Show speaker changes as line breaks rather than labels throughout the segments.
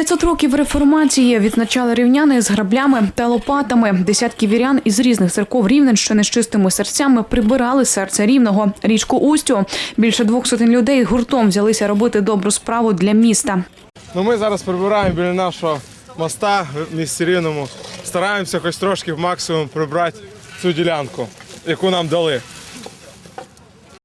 500 років реформації відзначали рівняни з граблями та лопатами. Десятки вірян із різних церков Рівненщини з чистими серцями прибирали серце рівного річку Устю. Більше двох сотень людей гуртом взялися робити добру справу для міста.
Ну, ми зараз прибираємо біля нашого моста в місті Рівному. Стараємося хоч трошки в максимум прибрати цю ділянку, яку нам дали.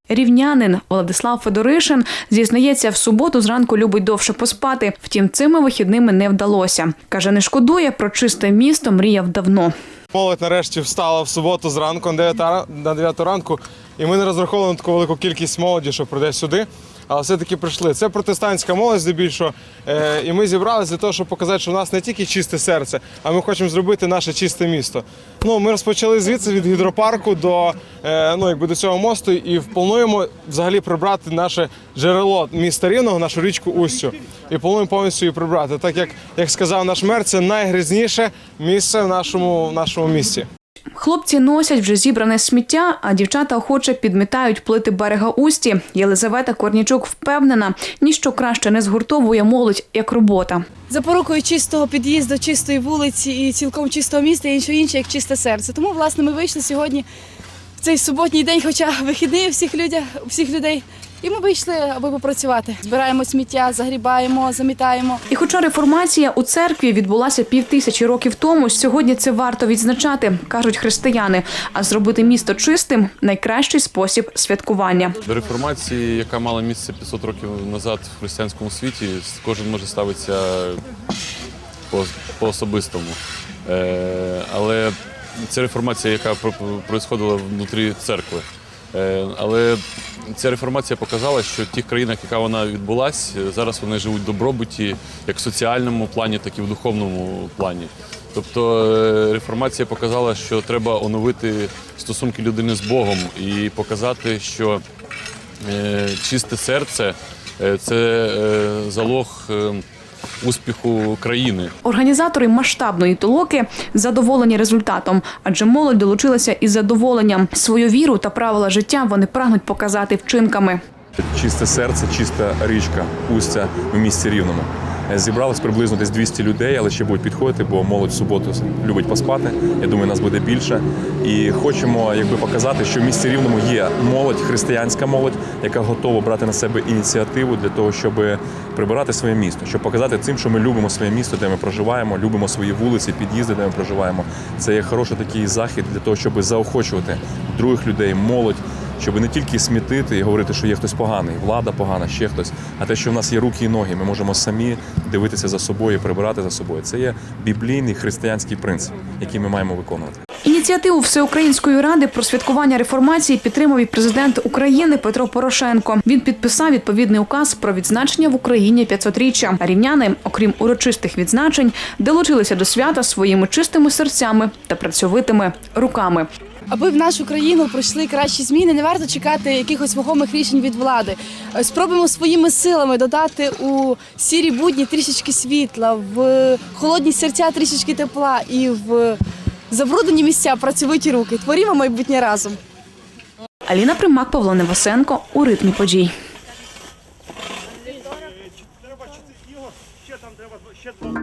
Рівнянин Владислав Федоришин зізнається, в суботу зранку любить довше поспати. Втім, цими вихідними не вдалося. каже, не шкодує про чисте місто. Мріяв давно.
Молодь нарешті встала в суботу зранку на 9, ра- на 9 ранку, і ми не розраховували на таку велику кількість молоді, що прийде сюди. Але все-таки прийшли. Це протестантська молодь здебільшого. Е, і ми зібралися для того, щоб показати, що в нас не тільки чисте серце, а ми хочемо зробити наше чисте місто. Ну, ми розпочали звідси від гідропарку до, е, ну, якби до цього мосту і плануємо взагалі прибрати наше джерело міста Рівного, нашу річку Устю. І плануємо повністю її прибрати. Так як, як сказав наш мер, це найгрізніше місце в нашому, в нашому місті.
Хлопці носять вже зібране сміття, а дівчата охоче підмітають плити берега Усті. Єлизавета Корнічук впевнена, ніщо краще не згуртовує молодь як робота.
запорукою чистого під'їзду, чистої вулиці і цілком чистого міста, і нічого інше, як чисте серце. Тому, власне, ми вийшли сьогодні в цей суботній день, хоча вихідний всіх у всіх людей. І ми вийшли, аби попрацювати. Збираємо сміття, загрібаємо, замітаємо.
І хоча реформація у церкві відбулася півтисячі років тому, сьогодні це варто відзначати, кажуть християни. А зробити місто чистим найкращий спосіб святкування.
До реформації, яка мала місце 500 років назад в християнському світі, кожен може ставитися по, по особистому. Е, але це реформація, яка проходила внутрі церкви. Е, але ця реформація показала, що в тих країнах, яка вона відбулась, зараз вони живуть в добробуті як в соціальному плані, так і в духовному плані. Тобто е, реформація показала, що треба оновити стосунки людини з Богом і показати, що Е, чисте серце е, це е, залог е, успіху країни.
Організатори масштабної толоки задоволені результатом, адже молодь долучилася із задоволенням. Свою віру та правила життя вони прагнуть показати вчинками.
Чисте серце, чиста річка Устя в місті Рівному. Зібралось приблизно десь 200 людей, але ще будуть підходити, бо молодь в суботу любить поспати. Я думаю, нас буде більше. І хочемо якби показати, що в місті Рівному є молодь, християнська молодь, яка готова брати на себе ініціативу для того, щоб прибирати своє місто, щоб показати цим, що ми любимо своє місто, де ми проживаємо, любимо свої вулиці, під'їзди, де ми проживаємо. Це є хороший такий захід для того, щоб заохочувати других людей, молодь щоб не тільки смітити і говорити, що є хтось поганий, влада погана, ще хтось, а те, що в нас є руки і ноги, ми можемо самі дивитися за собою, прибирати за собою. Це є біблійний християнський принцип, який ми маємо виконувати.
Ініціативу Всеукраїнської ради про святкування реформації підтримав і президент України Петро Порошенко. Він підписав відповідний указ про відзначення в Україні 500-річчя. Рівняни, окрім урочистих відзначень, долучилися до свята своїми чистими серцями та працьовитими руками.
Аби в нашу країну пройшли кращі зміни, не варто чекати якихось вагомих рішень від влади. Спробуємо своїми силами додати у сірі будні трішечки світла, в холодні серця трішечки тепла і в забруднені місця працьовиті руки. Творімо майбутнє разом.
Аліна Примак, Павло Невосенко у ритмі подій.
Ще ще там треба ще два.